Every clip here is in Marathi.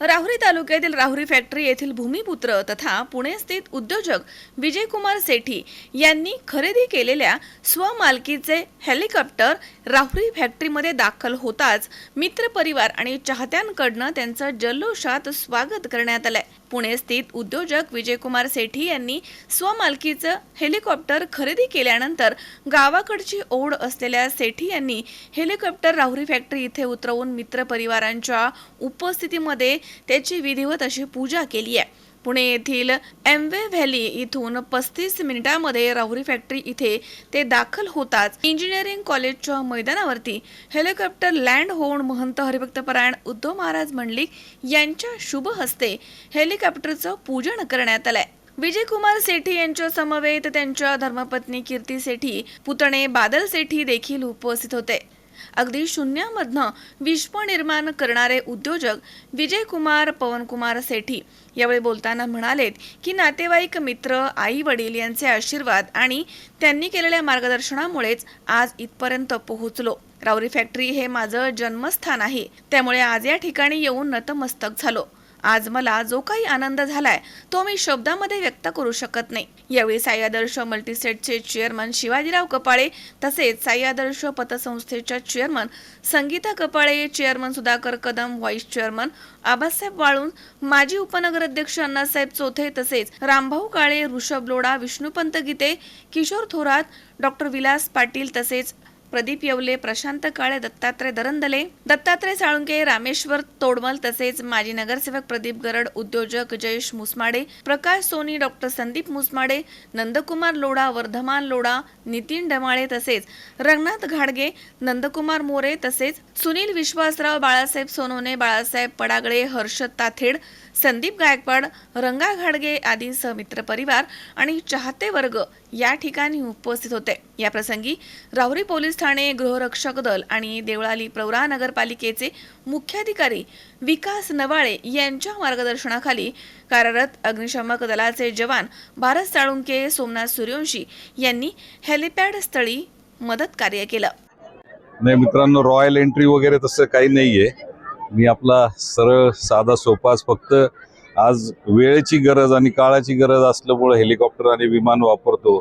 राहुरी तालुक्यातील राहुरी फॅक्टरी येथील भूमिपुत्र तथा पुणे स्थित उद्योजक विजयकुमार सेठी यांनी खरेदी केलेल्या स्वमालकीचे हेलिकॉप्टर राहुरी फॅक्टरीमध्ये दाखल होताच मित्रपरिवार आणि चाहत्यांकडनं त्यांचं जल्लोषात स्वागत करण्यात आलंय. पुणे स्थित उद्योजक विजयकुमार सेठी यांनी स्वमालकीचं हेलिकॉप्टर खरेदी केल्यानंतर गावाकडची ओढ असलेल्या सेठी यांनी हेलिकॉप्टर राहुरी फॅक्टरी इथे उतरवून मित्रपरिवारांच्या उपस्थितीमध्ये त्याची विधिवत अशी पूजा केली आहे. पुणे येथील एमवे व्हॅली इथून पस्तीस मिनिटांमध्ये राहुरी फॅक्टरी इथे ते दाखल होताच इंजिनिअरिंग कॉलेजच्या मैदानावरती हेलिकॉप्टर लँड होऊन महंत हरिभक्तपरायण उद्धव महाराज मंडलिक यांच्या शुभ हस्ते हेलिकॉप्टरचं पूजन करण्यात आलंय. विजयकुमार सेठी यांच्या समवेत त्यांच्या धर्मपत्नी कीर्ती सेठी पुतणे बादल सेठी देखील उपस्थित होते. अगदी शून्यामधनं विश्व निर्माण करणारे उद्योजक विजयकुमार पवनकुमार सेठी. यावेळी बोलताना म्हणालेत की नातेवाईक मित्र आई वडील यांचे आशीर्वाद आणि त्यांनी केलेल्या मार्गदर्शनामुळेच आज इथपर्यंत पोहोचलो. राऊरी फॅक्टरी हे माझं जन्मस्थान आहे. त्यामुळे आज या ठिकाणी येऊन नतमस्तक झालो. आज मला जो काही आनंद झालाय तो मी शब्दामध्ये व्यक्त करू शकत नाही. यावेळी साई आदर्श मल्टीसेटचे चेअरमन शिवाजीराव कपाळे तसेच Sai Adarsh पतसंस्थेच्या chairman Sangita Kapale chairman Sudhakar Kadam vice chairman Abasaheb Walun माजी उपनगराध्यक्ष अण्णासाहेब चोथे तसेच रामभाऊ काळे ऋषभ लोढा विष्णुपंत गीते किशोर थोरात डॉक्टर विलास पाटील तसेच प्रदीप येवले प्रशांत काळे दत्तात्रय दरंदले. दत्तात्रय साळुंके रामेश्वर तोडमल तसेच माजी नगरसेवक प्रदीप गरड उद्योजक जयेश मुसमाडे प्रकाश सोनी डॉक्टर संदीप मुसमाडे नंदकुमार लोढा वर्धमान लोढा नितीन डमाळे तसेच रंगनाथ घाडगे नंदकुमार मोरे तसेच सुनील विश्वासराव बाळासाहेब सोनवणे बाळासाहेब पडागळे हर्षद ताथेड संदीप गायकवाड रंगा घाडगे आदी मित्र परिवार आणि चाहते वर्ग या ठिकाणी उपस्थित होते. या प्रसंगी राहुरी पोलीस ठाणे गृहरक्षक दल आणि देवळाली प्रवरा नगरपालिकेचे मुख्याधिकारी विकास नवाळे यांच्या मार्गदर्शनाखाली कार्यरत अग्निशमक दलाचे जवान भारत साळुंके सोमनाथ सूर्यवंशी यांनी हेलिपॅड स्थळी मदत कार्य केलं. नाही मित्रांनो रॉयल एंट्री वगैरे तसं काही नाहीये. मी आपला सरळ साधा सोपाच फक्त आज वेळेची गरज आणि काळाची गरज असल्यामुळे हेलिकॉप्टर आणि विमान वापरतो.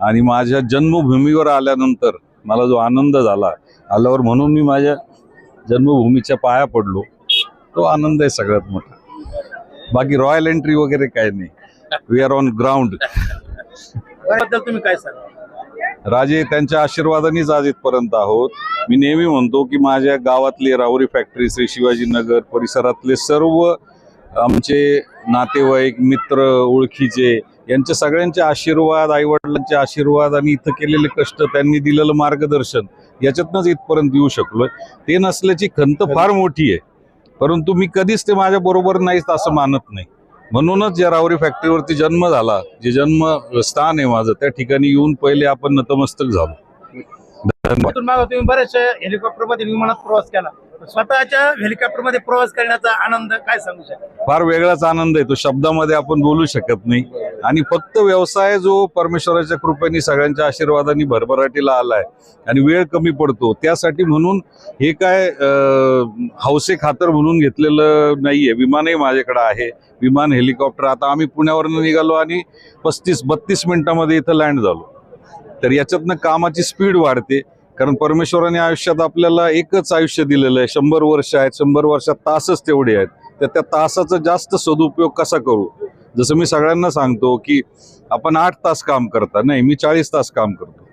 आणि माझ्या जन्मभूमीवर आल्यानंतर मला जो आनंद झाला आल्यावर म्हणून मी माझ्या जन्मभूमीच्या पाया पडलो. तो आनंद आहे सगळ्यात मोठा. बाकी रॉयल एंट्री वगैरे काही नाही. वी आर ऑन ग्राउंड तुम्ही काय सांगा राजे त्यांच्या आशीर्वादानेच आज इथपर्यंत आहोत. मी नेहमी म्हणतो की माझ्या गावातली राहुरी फॅक्टरी श्री शिवाजीनगर परिसरातले सर्व आमचे नातेवाईक मित्र ओळखीचे यांच्या सगळ्यांचे आशीर्वाद आईवडिलांचे आशीर्वाद आणि इथं केलेले कष्ट त्यांनी दिलेलं मार्गदर्शन याच्यातनंच इथपर्यंत येऊ शकलोय. ते नसल्याची खंत फार मोठी आहे. परंतु मी कधीच ते माझ्या बरोबर नाहीत असं मानत नाही. म्हणूनच या रावरी फॅक्टरीवरती जन्म झाला. जे जन्म स्थान आहे माझं त्या ठिकाणी येऊन पहिले आपण नतमस्तक झालो. धन्यवाद. तुम्ही बरेचशे हेलिकॉप्टरमध्ये विमानात प्रवास केला. स्वतःच्या हेलिकॉप्टरमध्ये प्रवास करण्याचा आनंद काय सांगू शकता? फार वेगळाच आनंद आहे तो. शब्दामध्ये आपण बोलू शकत नाही. आणि फक्त व्यवसाय जो परमेश्वराच्या कृपेने सगळ्यांच्या आशीर्वादाने भरभराटीला आलाय आणि वेळ कमी पडतो त्यासाठी म्हणून हे काय हौसे खातर म्हणून घेतलेलं नाहीये. विमानही माझ्याकडे आहे. विमान हेलिकॉप्टर आता आम्ही पुण्यावरनं निघालो आणि पस्तीस बत्तीस मिनिटामध्ये इथं लँड झालो. तर याच्यातनं कामाची स्पीड वाढते. कारण परमेश्वराने आयुष्यात आपल्याला एकच आयुष्य दिलेलं आहे. शंभर वर्ष आहेत शंभर वर्षात तासच तेवढे आहेत. तर त्या तासाचा जास्त सदुपयोग कसा करू? जसं मी सगळ्यांना सांगतो की आपण आठ तास काम करता. नाही मी चाळीस तास काम करतो.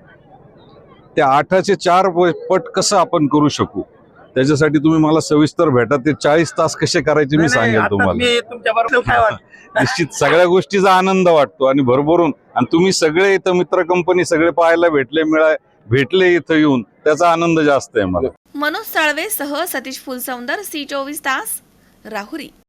त्या आठाचे चार पट कसं आपण करू शकू? त्याच्यासाठी तुम्ही मला सविस्तर भेटा. ते चाळीस तास कसे करायचे मी सांगेल तुम्हाला. निश्चित सगळ्या गोष्टीचा आनंद वाटतो आणि भरभरून. आणि तुम्ही सगळे इथं मित्र कंपनी सगळे पाहायला भेटले मिळाय भेटले इथं येऊन त्याचा आनंद जास्त आहे मला. मनोज साळवे सह सतीश फुलसौंदर सी चोवीस तास राहुरी.